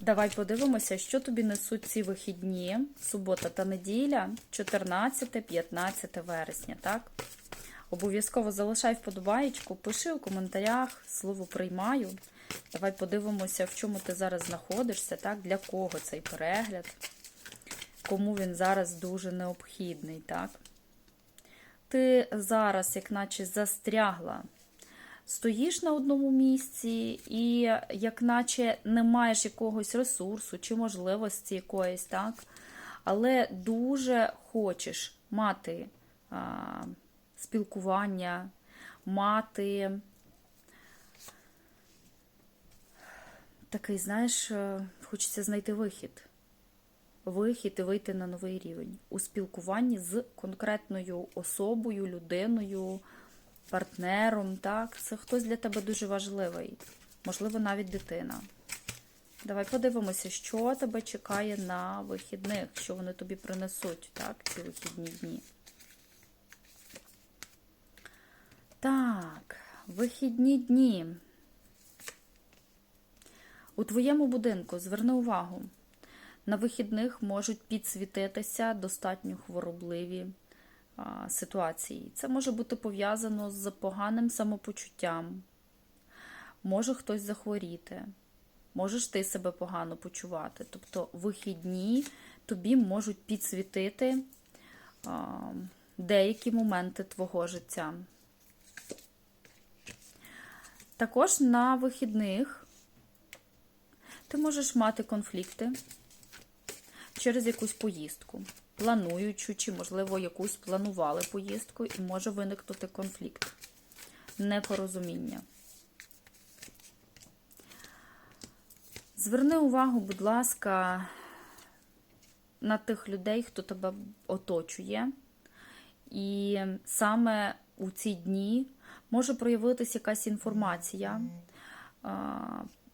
Давай подивимося, що тобі несуть ці вихідні, субота та неділя, 14-15 вересня, так? Обов'язково залишай вподобаєчку, пиши у коментарях слово приймаю. Давай подивимося, в чому ти зараз знаходишся, так? Для кого цей перегляд, кому він зараз дуже необхідний, так? Ти зараз, як наче, застрягла стоїш на одному місці, і як наче не маєш якогось ресурсу чи можливості якоїсь, так? Але дуже хочеш мати а, спілкування, мати такий, знаєш, е, хочеться знайти вихід. Вихід і вийти на новий рівень у спілкуванні з конкретною особою, людиною, партнером, так? Це хтось для тебе дуже важливий, можливо, навіть дитина. Давай подивимося, що тебе чекає на вихідних, що вони тобі принесуть, так, ці вихідні дні. Так, вихідні дні. У твоєму будинку зверни увагу. На вихідних можуть підсвітитися достатньо хворобливі ситуації. Це може бути пов'язано з поганим самопочуттям. Може хтось захворіти, можеш ти себе погано почувати. Тобто вихідні тобі можуть підсвітити деякі моменти твого життя. Також на вихідних ти можеш мати конфлікти через якусь поїздку, плануючу, чи, можливо, якусь планували поїздку, і може виникнути конфлікт, непорозуміння. Зверни увагу, будь ласка, на тих людей, хто тебе оточує. І саме у ці дні може проявитися якась інформація,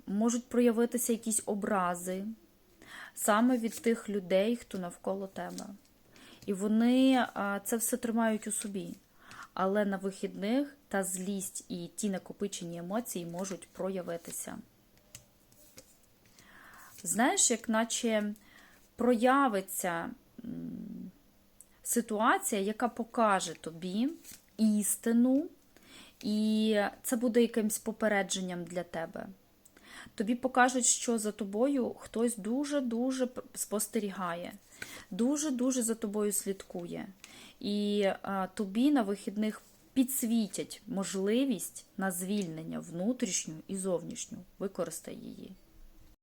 можуть проявитися якісь образи саме від тих людей, хто навколо тебе. І вони це все тримають у собі. Але на вихідних та злість і ті накопичені емоції можуть проявитися. Знаєш, як наче проявиться ситуація, яка покаже тобі істину, і це буде якимось попередженням для тебе. Тобі покажуть, що за тобою хтось дуже-дуже спостерігає, дуже-дуже за тобою слідкує. І а, тобі на вихідних підсвітять можливість на звільнення внутрішню і зовнішню. Використай її.